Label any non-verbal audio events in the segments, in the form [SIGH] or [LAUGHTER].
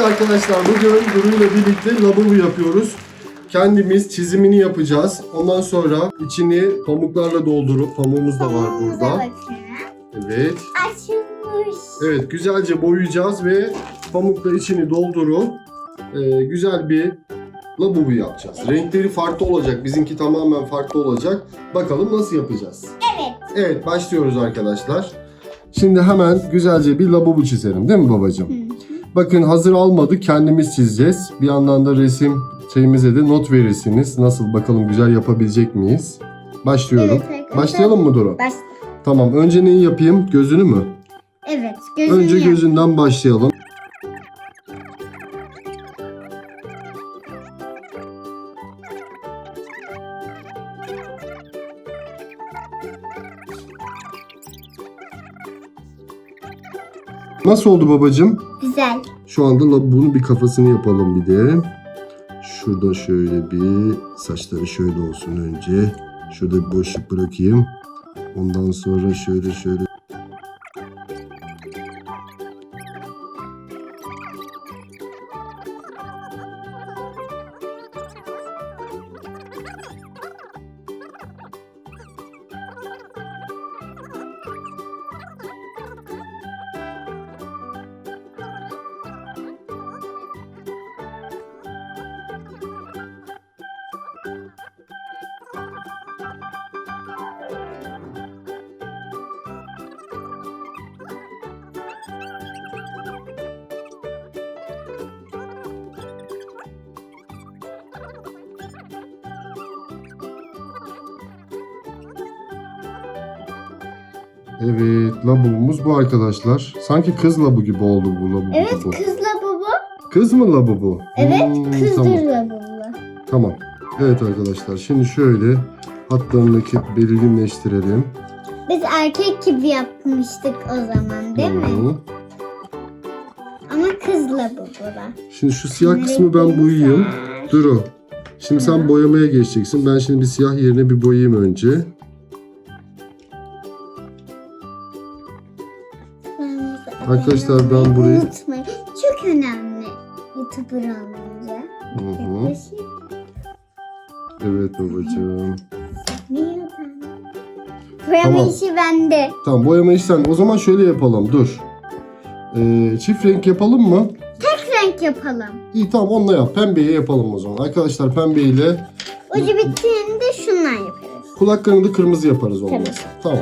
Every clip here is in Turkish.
Evet arkadaşlar bugün Duru ile birlikte lavabo yapıyoruz. Kendimiz çizimini yapacağız. Ondan sonra içini pamuklarla doldurup pamuğumuz da var Pamuğumuza burada. Evet. Açılmış. Evet güzelce boyayacağız ve pamukla içini doldurup e, güzel bir lavabo yapacağız. Renkleri farklı olacak. Bizimki tamamen farklı olacak. Bakalım nasıl yapacağız. Evet. Evet başlıyoruz arkadaşlar. Şimdi hemen güzelce bir lavabo çizelim değil mi babacığım? Hı. Bakın hazır almadık kendimiz çizeceğiz. Bir yandan da resim şeyimize de not verirsiniz. Nasıl bakalım güzel yapabilecek miyiz? Başlıyorum. Evet arkadaşlar. Başlayalım mı Duru? Baş... Tamam önce neyi yapayım? Gözünü mü? Evet. Gözünü önce yap. gözünden başlayalım. Nasıl oldu babacığım? Güzel. Şu anda bunun bir kafasını yapalım bir de. Şurada şöyle bir saçları şöyle olsun önce. Şurada bir boşluk bırakayım. Ondan sonra şöyle şöyle. Evet, labubumuz bu arkadaşlar. Sanki kız labu gibi oldu bu labu. Evet bu. kızla baba. Kız mı labu bu? Evet Hmm, kızdır Tamam. baba. tamam. Evet arkadaşlar şimdi şöyle hatlarını ke- belirginleştirelim. Biz erkek gibi yapmıştık o zaman değil mi? Hı. Ama kızla baba. Şimdi şu siyah kısmı ben boyayayım. Duru. Şimdi sen boyamaya geçeceksin. Ben şimdi bir siyah yerine bir boyayayım önce. Arkadaşlar, ben burayı- Unutmayın. Çok önemli. YouTuber olunca. Hı hı. Evet babacığım. Boyama Tamam. işi bende. Tamam boyama işlem. O zaman şöyle yapalım. Dur. Ee, çift renk yapalım mı? Tek renk yapalım. İyi tamam onunla yap. Pembeye yapalım o zaman. Arkadaşlar pembeyle Ucu bittiğinde şundan yaparız. kulaklarını da kırmızı yaparız olmazsa. Tamam.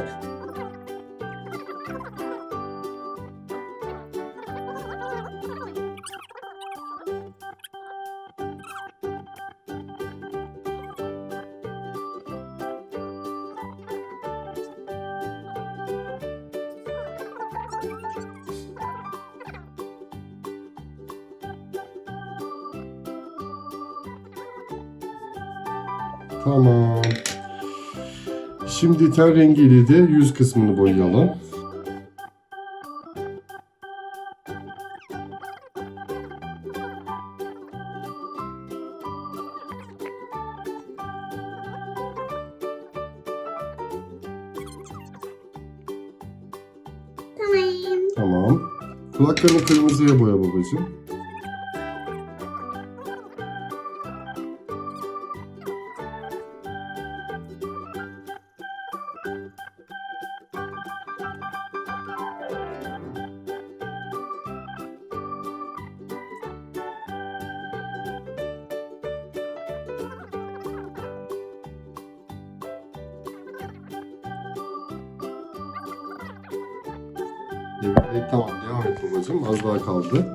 Tamam. Şimdi ten rengiyle de yüz kısmını boyayalım. Tamam. Tamam. Kulaklarını kırmızıya boya babacığım. Evet, tamam devam et babacığım. Az daha kaldı.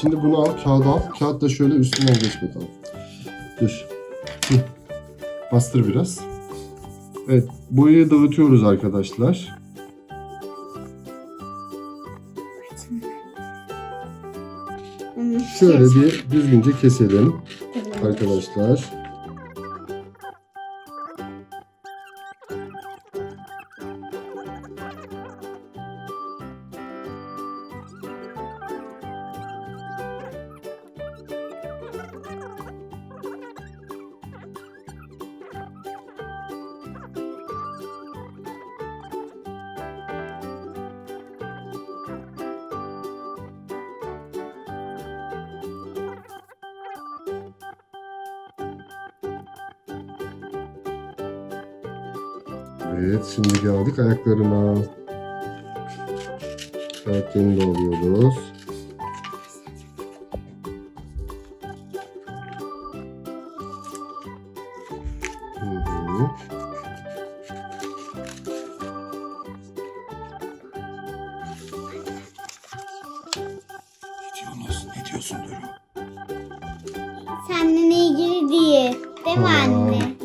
Şimdi bunu al, kağıda al. Kağıt da şöyle üstünden geç bakalım. Dur. Hı. Bastır biraz. Evet, boyayı dağıtıyoruz arkadaşlar. Şöyle bir düzgünce keselim arkadaşlar. Evet şimdi geldik ayaklarına. Ayaklarını doğruyoruz. Hı hı. Ne diyorsunuz? Ne diyorsun Duru? Seninle ilgili değil. Değil mi anne?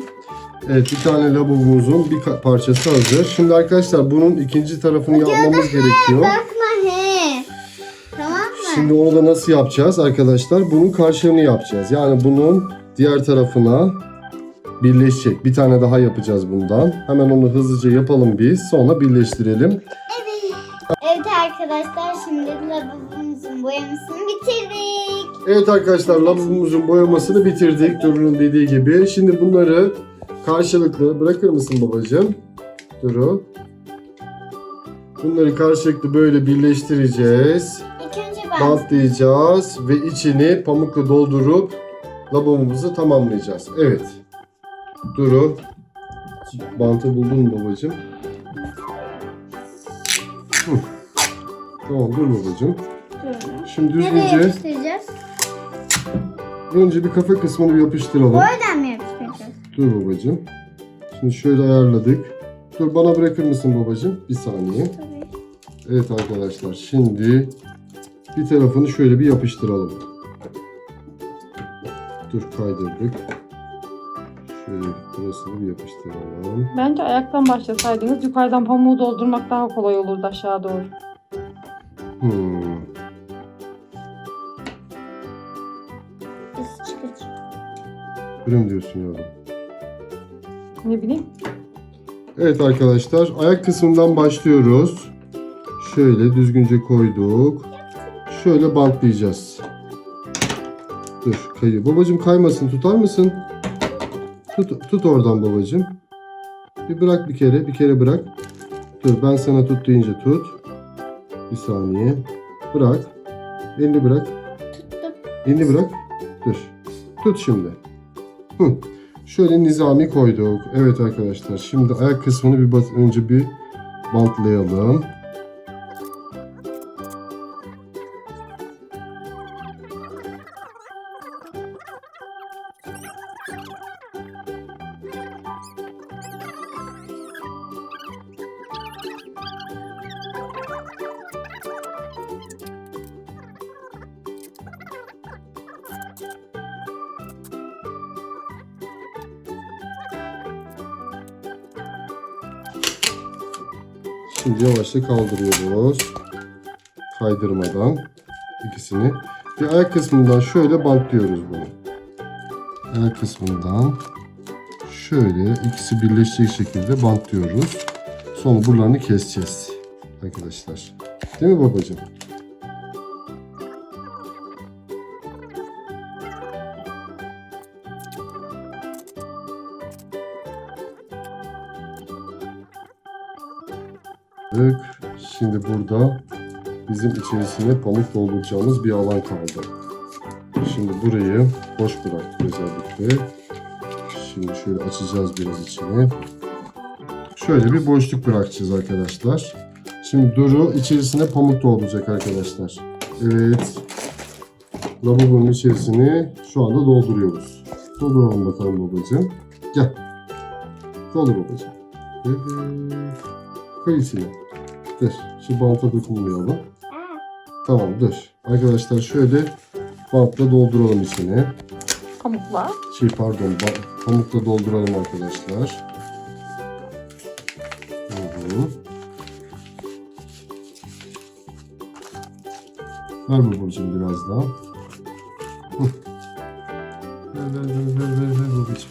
Evet bir tane labubumuzun bir parçası hazır. Şimdi arkadaşlar bunun ikinci tarafını yapmamız gerekiyor. Bakma he. Tamam mı? Şimdi onu da nasıl yapacağız arkadaşlar? Bunun karşılığını yapacağız. Yani bunun diğer tarafına birleşecek. Bir tane daha yapacağız bundan. Hemen onu hızlıca yapalım biz. Sonra birleştirelim. Evet. Evet arkadaşlar şimdi lavabomuzun boyamasını bitirdik. Evet arkadaşlar lavabomuzun boyamasını bitirdik. Duru'nun dediği gibi. Şimdi bunları karşılıklı bırakır mısın babacığım? Duru. Bunları karşılıklı böyle birleştireceğiz. İlk önce ben. bantlayacağız ve içini pamukla doldurup labomuzu tamamlayacağız. Evet. Duru. Bantı buldun mu babacığım? Hı. Tamam dur babacığım. Şimdi Nereye düzgünce yapıştıracağız? önce bir kafa kısmını bir yapıştıralım. Mı yapıştıracağız? Dur babacığım. Şimdi şöyle ayarladık. Dur bana bırakır mısın babacığım? Bir saniye. Tabii. Evet arkadaşlar şimdi bir tarafını şöyle bir yapıştıralım. Dur kaydırdık. Şöyle burasını bir yapıştıralım. Bence ayaktan başlasaydınız yukarıdan pamuğu doldurmak daha kolay olurdu aşağı doğru. Hmm. Mi diyorsun yavrum? Ne bileyim. Evet arkadaşlar ayak kısmından başlıyoruz. Şöyle düzgünce koyduk. Şöyle bantlayacağız. Dur kayıyor. Babacım kaymasın tutar mısın? Tut, tut oradan babacım. Bir bırak bir kere bir kere bırak. Dur ben sana tut deyince tut. Bir saniye. Bırak. Elini bırak. Tuttum. Elini bırak. Dur. Tut şimdi. Hı. Şöyle nizami koyduk. Evet arkadaşlar şimdi ayak kısmını bir önce bir bantlayalım. Şimdi yavaşça kaldırıyoruz. Kaydırmadan ikisini. Bir ayak kısmından şöyle bantlıyoruz bunu. Ayak kısmından şöyle ikisi birleşecek şekilde bantlıyoruz. Sonra buralarını keseceğiz arkadaşlar. Değil mi babacığım? Evet, Şimdi burada bizim içerisine pamuk dolduracağımız bir alan kaldı. Şimdi burayı boş bıraktık özellikle. Şimdi şöyle açacağız biraz içini. Şöyle bir boşluk bırakacağız arkadaşlar. Şimdi Duru içerisine pamuk dolduracak arkadaşlar. Evet. Lavabonun içerisini şu anda dolduruyoruz. Dolduralım bakalım babacığım. Gel. Doldur babacığım. Evet. Koy içine. Dur. Şu banta dokunmayalım. Tamam dur. Arkadaşlar şöyle bantla dolduralım içine. Pamukla. Şey pardon pamukla dolduralım arkadaşlar. Hı hı. Ver babacığım biraz daha. Hı. Ver ver ver ver ver ver babacığım.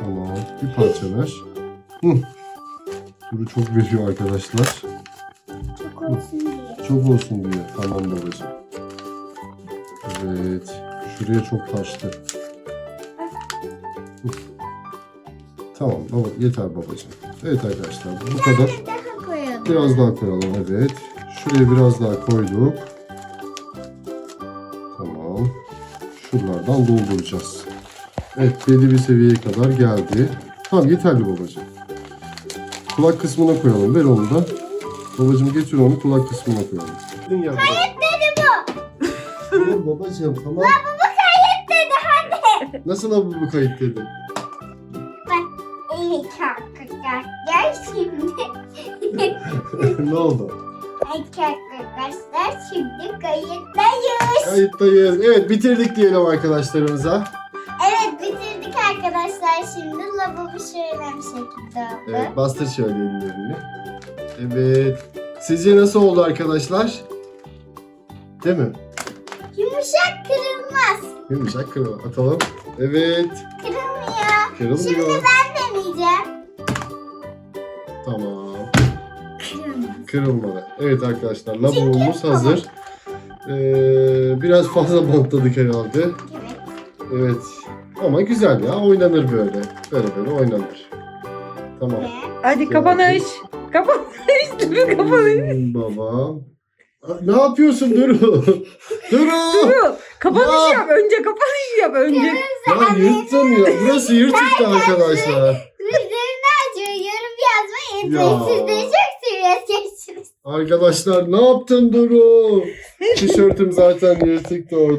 Tamam bir parça ver. Hı. Duru çok veriyor arkadaşlar. çok olsun diye. Çok olsun diye. Tamam babacığım. Evet. Şuraya çok taştı. Tamam baba yeter babacığım. Evet arkadaşlar bu kadar. Daha koyalım. Biraz daha koyalım evet. Şuraya biraz daha koyduk. Tamam. Şuralardan dolduracağız. Evet belli bir seviyeye kadar geldi. Tamam yeterli babacığım. Kulak kısmına koyalım. Ver onu da. Babacığım getir onu kulak kısmına koyalım. Kayıt dedi bu. Dur babacığım tamam. Kayıt dedi hadi. Nasıl bu bu kayıt dedi? Evet arkadaşlar gel şimdi. ne oldu? Arkadaşlar şimdi kayıttayız. Kayıttayız. Evet bitirdik diyelim arkadaşlarımıza. Evet bitirdik arkadaşlar şimdi lavabo şöyle bir şekilde oldu. Evet bastır şöyle ellerini. Evet. Sizce nasıl oldu arkadaşlar? Değil mi? Yumuşak kırılmaz. Yumuşak kırma. Atalım. Evet. Kırılmıyor. Şimdi Kırılmıyor. ben deneyeceğim. Tamam. Kırılmaz. Kırılmadı. Evet arkadaşlar labuğumuz hazır. Ee, biraz fazla [LAUGHS] bantladık herhalde. Evet. Evet. Ama güzel ya. Oynanır böyle. Böyle böyle oynanır. Tamam. Hadi kapanış. Kapanış. Dur kapanış. Hmm, Babam. Ne yapıyorsun Duru? [LAUGHS] Duru! Dur. Kapanış Ya. yap. Önce kapanış yap. Önce. Ya yırttım ya. Burası yırtıktı arkadaşlar. Bildirimini açıyor. Yorum yazmayı Ya. unutmayın. Siz de çok seviyorsunuz. Arkadaşlar ne yaptın Duru? [LAUGHS] Tişörtüm zaten yırtıktı orada.